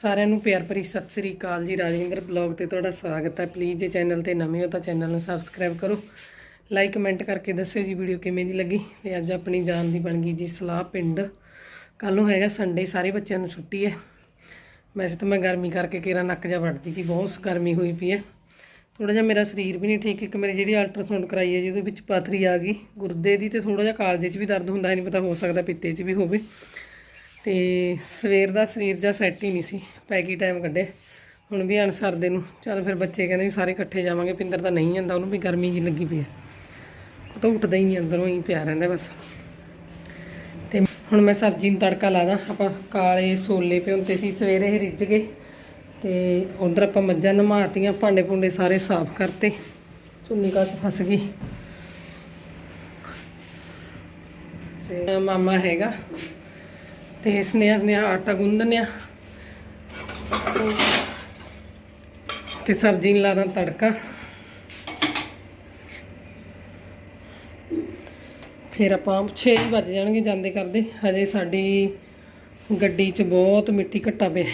ਸਾਰਿਆਂ ਨੂੰ ਪਿਆਰ ਭਰੀ ਸਤਿ ਸ੍ਰੀ ਅਕਾਲ ਜੀ, ਰਾਜਿੰਦਰ ਬਲੌਗ ਤੇ ਤੁਹਾਡਾ ਸਵਾਗਤ ਹੈ। ਪਲੀਜ਼ ਜੇ ਚੈਨਲ ਤੇ ਨਵੇਂ ਹੋ ਤਾਂ ਚੈਨਲ ਨੂੰ ਸਬਸਕ੍ਰਾਈਬ ਕਰੋ। ਲਾਈਕ ਕਮੈਂਟ ਕਰਕੇ ਦੱਸਿਓ ਜੀ ਵੀਡੀਓ ਕਿਵੇਂ ਦੀ ਲੱਗੀ। ਤੇ ਅੱਜ ਆਪਣੀ ਜਾਨ ਦੀ ਬਣ ਗਈ ਜੀ ਸਲਾਹ ਪਿੰਡ। ਕੱਲ ਨੂੰ ਹੈਗਾ ਸੰਡੇ ਸਾਰੇ ਬੱਚਿਆਂ ਨੂੰ ਛੁੱਟੀ ਹੈ। ਵੈਸੇ ਤਾਂ ਮੈਂ ਗਰਮੀ ਕਰਕੇ ਕੇਰਾ ਨੱਕ ਜਾ ਵੜਦੀ ਸੀ ਬਹੁਤ ਗਰਮੀ ਹੋਈ ਪਈ ਹੈ। ਥੋੜਾ ਜਿਹਾ ਮੇਰਾ ਸਰੀਰ ਵੀ ਨਹੀਂ ਠੀਕ, ਇੱਕ ਮੇਰੀ ਜਿਹੜੀ ਅਲਟਰਾਸਾਊਂਡ ਕਰਾਈ ਹੈ ਜਿਹਦੇ ਵਿੱਚ ਪਾਥਰੀ ਆ ਗਈ। ਗੁਰਦੇ ਦੀ ਤੇ ਥੋੜਾ ਜਿਹਾ ਕਾਲਜੇ 'ਚ ਵੀ ਦਰਦ ਹੁੰਦਾ ਨਹੀਂ ਪਤਾ ਹੋ ਸਕਦਾ ਪਿੱਤੇ 'ਚ ਵੀ ਹੋਵੇ। ਤੇ ਸਵੇਰ ਦਾ ਸਰੀਰ ਜਾਂ ਸੈੱਟ ਹੀ ਨਹੀਂ ਸੀ। ਪੈ ਗਈ ਟਾਈਮ ਕੱਢੇ। ਹੁਣ ਵੀ ਅਨਸਰ ਦੇ ਨੂੰ। ਚੱਲ ਫਿਰ ਬੱਚੇ ਕਹਿੰਦੇ ਵੀ ਸਾਰੇ ਇਕੱਠੇ ਜਾਵਾਂਗੇ, ਪਿੰਦਰ ਤਾਂ ਨਹੀਂ ਜਾਂਦਾ, ਉਹਨੂੰ ਵੀ ਗਰਮੀ ਜੀ ਲੱਗੀ ਪਈ ਹੈ ਉਹ ਤਾਂ ਉੱਠਦਾ ਹੀ ਨਹੀਂ, ਅੰਦਰੋਂ ਹੀ ਪਿਆ ਰਹਿੰਦਾ ਬਸ। ਤੇ ਹੁਣ ਮੈਂ ਸਬਜ਼ੀ ਨੂੰ ਤੜਕਾ ਲਾ ਦਾਂ। ਆਪਾਂ ਕਾਲੇ ਛੋਲੇ ਭਿਉਂਤੇ ਸੀ, ਸਵੇਰੇ ਇਹ ਰਿੱਝ ਗਏ। ਤੇ ਉਧਰ ਆਪਾਂ ਮੱਝਾਂ ਨਮਾਤੀਆਂ, ਭਾਂਡੇ ਭੁੰਡੇ ਸਾਰੇ ਸਾਫ਼ ਕਰਤੇ। ਚੁੰਨੀ ਕੱਟ ਫਸ ਗਈ। ਤੇ ਮਾਮਾ ਹੈਗਾ। ਤੇ ਸਨੇਹਾ ਸਨੇਹਾ ਆਟਾ ਗੁੰਨ੍ਹਦੇ ਆ ਤੇ ਸਬਜ਼ੀ ਨੂੰ ਲਾ ਦਾਂ ਤੜਕਾ। ਫਿਰ ਆਪਾਂ 6 ਵੱਜ ਜਾਣਗੇ ਜਾਂਦੇ ਕਰਦੇ। ਹਜੇ ਸਾਡੀ ਗੱਡੀ 'ਚ ਬਹੁਤ ਮਿੱਟੀ ਘੱਟਾ ਪਿਆ।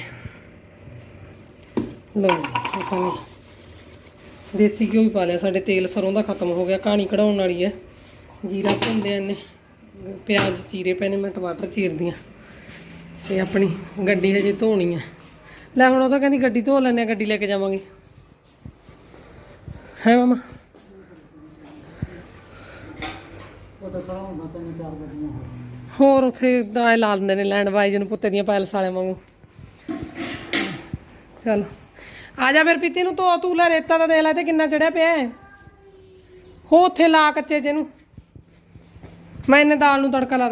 ਲਓ ਜੀ ਦੇਸੀ ਘਿਓ ਹੀ ਪਾ ਲਿਆ। ਸਾਡੇ ਤੇਲ ਸਰੋਂ ਦਾ ਖਤਮ ਹੋ ਗਿਆ, ਕਹਾਣੀ ਕਢਾਉਣ ਵਾਲੀ ਹੈ। ਜੀਰਾ ਭੁੰਨਦੇ ਨੇ ਪਿਆਜ਼, ਚੀਰੇ ਪਏ ਨੇ ਮੈਂ ਟਮਾਟਰ ਚੀਰਦੀ ਹਾਂ। ਤੇ ਆਪਣੀ ਗੱਡੀ ਹਜੇ ਧੋਣੀ ਹੈ ਲੈ ਹੁਣ ਉਹ ਤਾਂ ਕਹਿੰਦੀ ਗੱਡੀ ਧੋ ਲੈਣੇ ਆ ਗੱਡੀ ਲੈ ਕੇ ਜਾਵਾਂਗੇ। ਹੈ ਮਮਾ? ਹੋਰ। ਉੱਥੇ ਦਾਏ ਲਾ ਦਿੰਦੇ ਨੇ ਲੈਂਡ ਵਾਈਜ਼ ਨੂੰ ਪੁੱਤੇ ਦੀਆਂ ਪੈਲਸ ਵਾਲਿਆਂ ਵਾਂਗੂ। ਚੱਲ। ਆ ਜਾ ਫਿਰ ਪੀਤੀ ਨੂੰ ਧੋ ਤੂੰ ਲੈ ਰੇਤਾ ਦੇ ਲੈ ਤੇ ਕਿੰਨਾ ਚੜਿਆ ਪਿਆ ਹੈ। ਹੋ ਉੱਥੇ ਲਾ ਕੱਚੇ ਜੇ ਨੂੰ। ਮੈਂ ਇਹਨੇ ਦਾਲ ਨੂੰ ਤੜਕਾ ਲਾ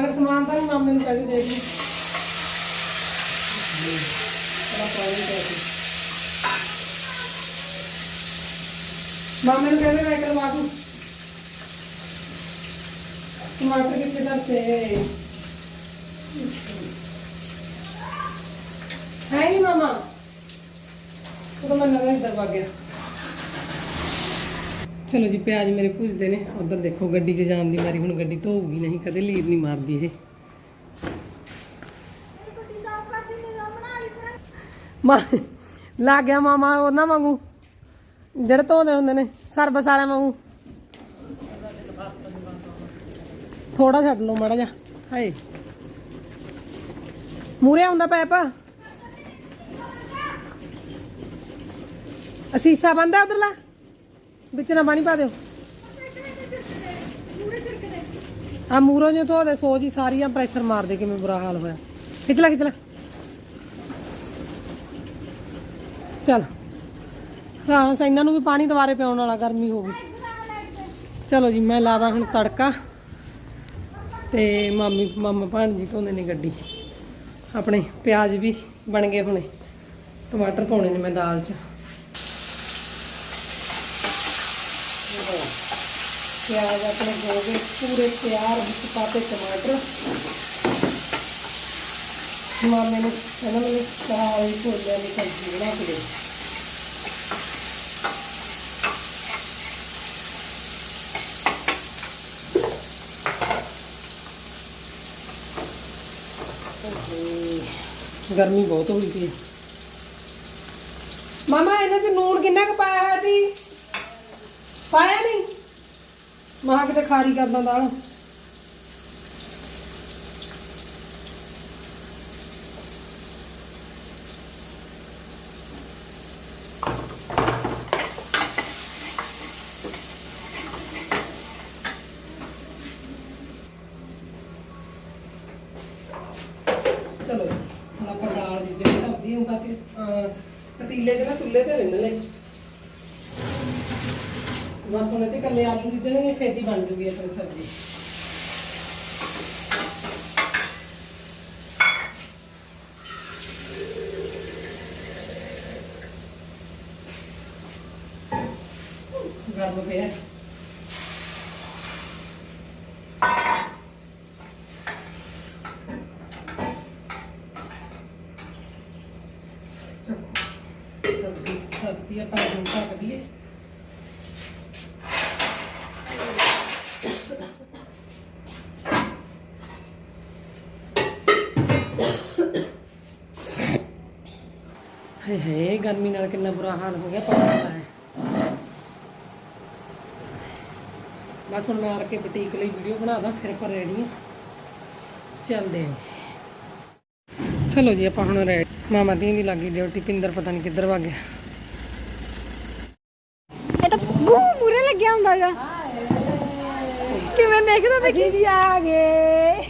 अगर समान था ना मामले ने पहले मामे ने कहते मैं करवा दूँ। टमाटर कितने तरफ़ है नहीं मामा? तो, तो मैं नगर इधर गया। ਚਲੋ ਜੀ, ਪਿਆਜ਼ ਮੇਰੇ ਭੁਜਦੇ ਨੇ। ਉਧਰ ਦੇਖੋ, ਗੱਡੀ 'ਚ ਜਾਣ ਦੀ ਮਾਰੀ ਹੁਣ ਗੱਡੀ ਧੋਊਗੀ, ਨਹੀਂ ਕਦੇ ਲੀਰ ਨਹੀਂ ਮਾਰਦੀ ਇਹ। ਮਾ, ਲੱਗ ਗਿਆ ਮਾਮਾ ਉਹਨਾਂ ਵਾਂਗੂ। ਜਿਹੜੇ ਧੋਦੇ ਹੁੰਦੇ ਨੇ ਸਰਬਸ ਵਾਲਿਆਂ ਵਾਂਗੂ। ਥੋੜਾ ਛੱਡ ਲਓ ਮਾੜਾ ਜਿਹਾ, ਹਾਏ। ਮੂਰੇ ਆਉਂਦਾ ਪੈਪ। ਅਸੀਸਾ ਬੰਦਾ ਉਧਰਲਾ? ਵਿੱਚ ਨਾ ਪਾਣੀ ਪਾ ਦਿਓ। ਆ ਮੂਰੋਂ ਜੋ ਧੋਦੇ ਸੋਜ ਹੀ ਸਾਰੀਆਂ ਪ੍ਰੈਸ਼ਰ ਮਾਰਦੇ ਕਿਵੇਂ ਬੁਰਾ ਹਾਲ ਹੋਇਆ। ਖਿੱਚ ਲੈ ਖਿੱਚ ਲੈ। ਚਲ। ਹਾਂ ਇਹਨਾਂ ਨੂੰ ਵੀ ਪਾਣੀ ਦੁਬਾਰੇ ਪਿਆਉਣ ਵਾਲਾ, ਗਰਮੀ ਹੋ ਗਈ। ਚਲੋ ਜੀ, ਮੈਂ ਲਾਦਾ ਹੁਣ ਤੜਕਾ। ਤੇ ਮਾਮੀ, ਮਾਮਾ ਭਾਣਜੀ ਧੋਂਦੇ ਨੇ ਗੱਡੀ। ਆਪਣੇ ਪਿਆਜ਼ ਵੀ ਬਣ ਗਏ ਹੁਣੇ। ਟਮਾਟਰ ਪਾਉਣੇ ਨੇ ਮੈਂ ਦਾਲ 'ਚ। हो गया प्याज अपने हो गए पूरे तैयार हो चुका पे टमाटर हुआ मैंने है ना मैंने कहा वही छोले वाली सब्जी बना के गर्मी बहुत हो रही थी ਪਾਇਆ ਨਹੀਂ ਮਹਾ ਕਿਤੇ ਖਾਰੀ ਕਰਦਾ ਦਾਲ। ਚਲੋ ਹੁਣ ਆਪਾਂ ਦਾਲ ਦੀ ਜਿਹੜੀ ਧਰਦੀ ਹੁੰਦਾ ਸੀ ਪਤੀਲੇ 'ਚ ਨਾ ਚੁੱਲ੍ਹੇ ਤੇ ਰਿੰਨ ਲਈ ਬਸ ਹੁਣ ਤੇ ਕੱਲੇ ਆਲੂ ਰਿੱਝਣਗੇ ਛੇਤੀ ਬਣ ਜੂਗੀ ਆਪਣੀ ਸਬਜ਼ੀ। ਗਰਮ ਪਿਆ। ਸਬਜ਼ੀ ਸਬਜ਼ੀ ਆਪਾਂ ਨੂੰ ਢੱਕ ਦਈਏ। ਹੇ ਹੇ ਗਰਮੀ ਨਾਲ ਕਿੰਨਾ ਬੁਰਾ ਹਾਲ ਹੋ ਗਿਆ ਪਤਾ ਹੈ। ਬਸ ਹੁਣ ਮੈਂ ਆ ਕੇ ਬੁਟੀਕ ਲਈ ਵੀਡੀਓ ਬਣਾ ਦਾਂ ਫਿਰ ਆਪਾਂ ਰੈਡੀ ਹਾਂ ਚੱਲਦੇ ਹਾਂ ਚਲੋ ਜੀ ਆਪਾਂ ਹੁਣ ਰੈਡੀ ਮਾਮਾ ਦੀ ਦੀ ਲੱਗੀ ਡਿਊਟੀ ਪਿੰਦਰ ਪਤਾ ਨਹੀਂ ਕਿੱਧਰ ਵਗ ਗਿਆ। ਇਹ ਤਾਂ ਬਹੁਤ ਬੁਰਾ ਲੱਗਿਆ ਹੁੰਦਾਗਾ ਕਿਵੇਂ ਦੇਖਦਾ ਦੇਖੀ ਆ ਗਏ।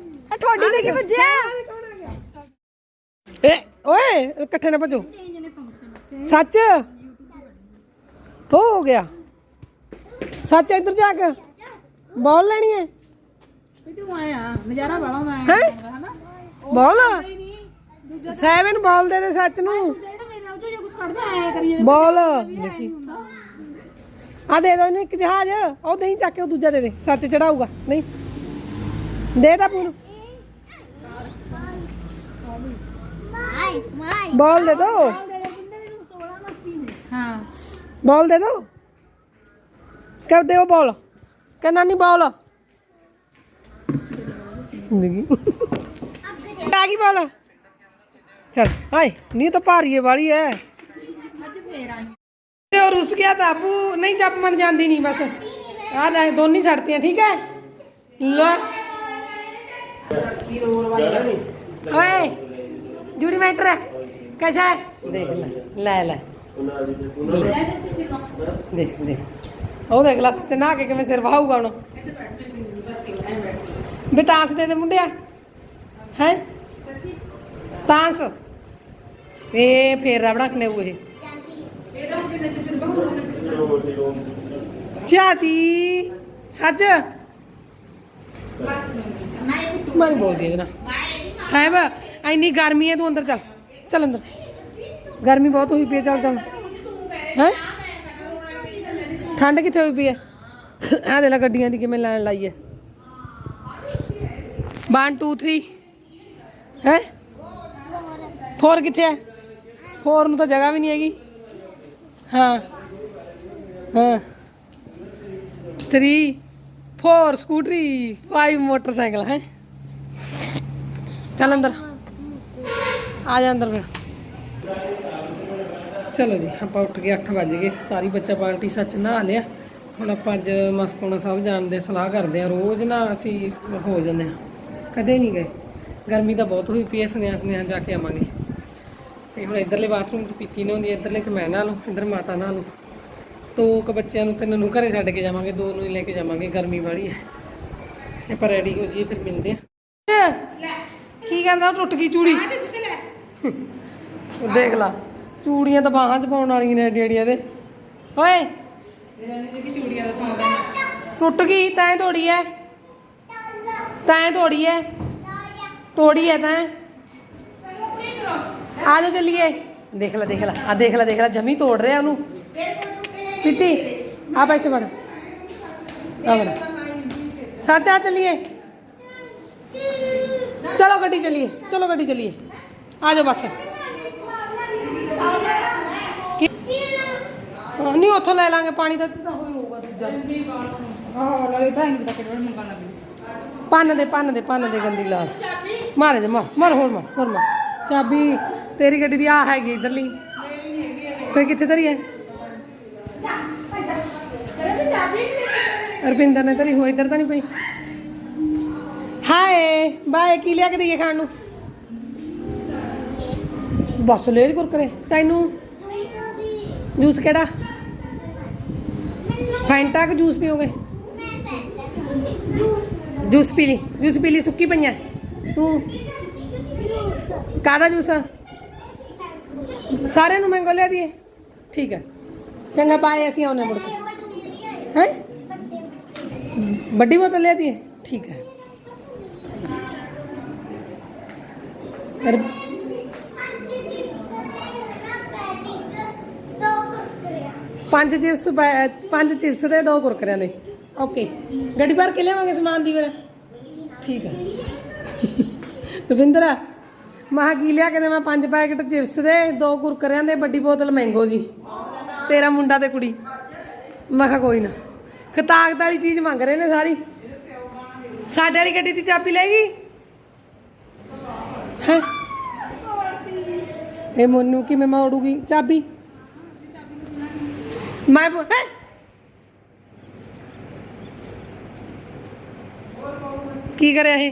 ਠੋਡੀ ਦੇ ਕੇ ਵੱਜਿਆ ਏ ਓਏ ਇਕੱਠੇ ਨਾ ਭਜੋ ਸੱਚ ਹੋ ਗਿਆ ਸੱਚ ਇੱਧਰ ਜਾ ਕੇ ਬੋਲ ਲੈਣੀ ਹੈ ਤੂੰ ਆਇਆ ਨਜ਼ਾਰਾ ਬੜਾ ਮੈਂ ਹੈ ਬੋਲ ਸੈਵਨ ਬੋਲ ਦੇ ਦੇ ਸੱਚ ਨੂੰ ਜਿਹੜਾ ਮੇਰੇ ਨਾਲ ਜੋ ਕੁਝ ਕੱਢਦਾ ਆਇਆ ਕਰੀ ਬੋਲ ਦੇਖੀ ਆ ਦੇ ਦੋ ਇਹਨੂੰ ਇੱਕ ਜਹਾਜ਼ ਉਹ ਨਹੀਂ ਚੱਕ ਕੇ ਉਹ ਦੂਜਾ ਦੇ ਦੇ ਸੱਚ ਚੜਾਊਗਾ ਨਹੀਂ ਦੇ ਦਾ ਪੂਰ बॉल दे दो। हाँ। बॉल दे दो। क्या दे बॉल? क्या नानी बॉल? आ बॉल। चल हाय नहीं तो भारी वाली है और रुस गया था अबू नहीं जब मन जाती नहीं बस। आ जाए दोनों छड़ती हैं ठीक है? लो। ओए जुडी मैटर है कैसा है देख लाय लाय देख देख और अगला सच ना के मैं सिर तांस दे दे मुंडिया हैं तांस ए फिर रबड़ा कने हुए चाती सच मैं बोल दिया ना साहब इनी गर्मी है, तू अंदर चल। चल अंदर। गर्मी बहुत हुई पी है, चल चल। है? ठंड कितने हुई पी है? आ देख गड्डिया की किमें लैन लाई है। वन टू थ्री है? फोर कितने है? फोर में तो जगह भी नहीं हैगी। हाँ। हाँ। Three four scooty five motorcycle, है? चल अंदर। ਆ ਜਾ ਅੰਦਰ ਫਿਰ। ਚਲੋ ਜੀ ਆਪਾਂ ਉੱਠ ਕੇ 8 ਵਜ ਗਏ। ਸਾਰੀ ਬੱਚਾ ਪਾਰਟੀ ਸੱਚ ਨਹਾ ਲਿਆ। ਹੁਣ ਆਪਾਂ ਅੱਜ ਮਸਤੋਣਾ ਸਾਹਿਬ ਜਾਣ ਦੇ ਸਲਾਹ ਕਰਦੇ ਆ ਰੋਜ਼ ਨਾ ਅਸੀਂ ਹੋ ਜਾਂਦੇ ਆ ਕਦੇ ਨਹੀਂ ਗਏ। ਗਰਮੀ ਤਾਂ ਬਹੁਤ ਹੋਈ ਪਈ ਐ ਸੁਨੇਹਾ ਸੁਨੇਹਾ ਜਾ ਕੇ ਆਵਾਂਗੇ। ਤੇ ਹੁਣ ਇਧਰਲੇ ਬਾਥਰੂਮ 'ਚ ਪੀਤੀ ਨਾ ਹੁੰਦੀ ਇਧਰਲੇ 'ਚ ਮੈਂ ਨਹਾ ਲੂੰ ਇਧਰ ਮਾਤਾ ਨਹਾ ਲੂ ਦੋ ਕੁ ਬੱਚਿਆਂ ਨੂੰ ਤਿੰਨ ਨੂੰ ਘਰੇ ਛੱਡ ਕੇ ਜਾਵਾਂਗੇ ਦੋ ਨੂੰ ਹੀ ਲੈ ਕੇ ਜਾਵਾਂਗੇ ਗਰਮੀ ਵਾਲੀ ਹੈ। ਤੇ ਆਪਾਂ ਰੈਡੀ ਹੋ ਜਾਈਏ ਫਿਰ ਮਿਲਦੇ ਆ ਕੀ ਉਹ ਟੁੱਟ ਗਈ ਚੂੜੀ? ਦੇਖ ਲਾ ਚੂੜੀਆਂ ਤਾਂ ਬਾਹਾਂ 'ਚ ਪਾਉਣ ਵਾਲੀਆਂ ਨੇ ਡੇੜੀਆਂ ਦੇ ਓਏ ਟੁੱਟ ਗਈ ਤੈਂ ਤੋੜੀ ਐ ਤੈਂ ਤੋੜੀ ਐ ਤੋੜੀ ਐ ਤੈਂ ਆ ਜਾ ਚੱਲੀਏ ਦੇਖ ਲੈ ਦੇਖ ਲੈ ਆ ਦੇਖ ਲੈ ਦੇਖ ਲੈ ਜਮੀ ਤੋੜ ਰਿਹਾ ਉਹਨੂੰ ਪਿੱਤੀ ਆ ਪੈਸੇ ਫੜ ਆ ਫੜ ਸੱਚ ਆ ਚੱਲੀਏ ਚਲੋ ਗੱਡੀ ਚੱਲੀਏ ਚਲੋ ਗੱਡੀ ਚੱਲੀਏ ਆ ਜਾਓ ਬਸ। ਨਹੀਂ, ਉੱਥੋਂ ਲੈ ਲਾਂਗੇ, ਪਾਣੀ ਦਾ ਤਾਂ ਹੋਈ ਹੋਊਗਾ ਦੂਜਾ। ਆਹ ਲੱਗੇ ਤਾਂ ਨਹੀਂ ਤੱਕ ਮੰਗਣ ਲੱਗੇ ਪੰਨ ਦੇ ਪੰਨ ਦੇ ਪੰਨ ਦੇ ਗੰਦੀ ਲਾ ਮਾਰੇ ਦੇ ਮਾਰ ਮਾਰ, ਹੋਰ ਮਾਰ ਹੋਰ ਮਾਰ। ਚਾਬੀ, ਤੇਰੀ ਗੱਡੀ ਦੀ ਆ ਹੈਗੀ ਇਧਰਲੀ। ਤੇ ਕਿੱਥੇ ਧਰੀ ਹੈ ਰਪਿੰਦਰ ਨੇ ਧਰੀ ਹੋ ਇੱਧਰ ਤਾਂ ਨਹੀਂ ਪਈ ਹਾਏ, ਬਾਏ, ਕੀ ਲਿਆ ਕੇ ਦਈਏ ਖਾਣ ਨੂੰ? ਬਸ ਲੈ ਜੀ ਕੁਰਕਰੇ ਤੈਨੂੰ ਜੂਸ ਕਿਹੜਾ ਫੈਂਟਾ ਕਿ ਜੂਸ ਪੀਓਗੇ ਜੂਸ ਪੀ ਲਈ ਜੂਸ ਪੀ ਲਈ ਸੁੱਕੀ ਪਈਆਂ ਤੂੰ ਕਾਦਾ ਜੂਸ ਆ? ਸਾਰਿਆਂ ਨੂੰ ਮੈਂਗੋ ਲਿਆ ਦੀਏ ਠੀਕ ਹੈ ਚੰਗਾ ਬਾਏ ਅਸੀਂ ਆਉਣੇ ਮੁੜ ਕੇ ਹੈ ਵੱਡੀ ਬੋਤਲ ਲਿਆਦੀ ਹੈ ਠੀਕ ਹੈ ਪੰਜ ਚਿਪਸ ਪੈ, ਪੰਜ ਚਿਪਸ ਦੇ ਦੋ ਕੁਰਕਰਿਆਂ ਦੇ। ਓਕੇ ਗੱਡੀ ਭਰ ਕੇ ਲਿਆਵਾਂਗੇ ਸਮਾਨ ਦੀ ਫਿਰ? ਠੀਕ ਹੈ ਰਵਿੰਦਰਾ ਮਹਾ ਕੀ ਲਿਆ ਕੇ ਮੈਂ ਪੰਜ ਪੈਕਟ ਚਿਪਸ ਦੇ, ਦੋ ਕੁਰਕਰਿਆਂ ਦੇ, ਵੱਡੀ ਬੋਤਲ ਮੈਂਗੋ ਦੀ। ਤੇਰਾ ਮੁੰਡਾ ਤੇ ਕੁੜੀ। ਮੈਂ ਕਿਹਾ ਕੋਈ ਨਾ। ਖਤਾਗਤ ਵਾਲੀ ਚੀਜ਼ ਮੰਗ ਰਹੇ ਨੇ ਸਾਰੀ। ਸਾਡੇ ਵਾਲੀ ਗੱਡੀ ਦੀ ਚਾਬੀ ਲੈ ਗਈ? ਹੈ? ਇਹ ਮੋਨੂ ਕਿਵੇਂ ਮੋੜੂਗੀ ਚਾਬੀ? ਮੈਂ ਬੋ- ਕੀ ਕਰਿਆ ਇਹ?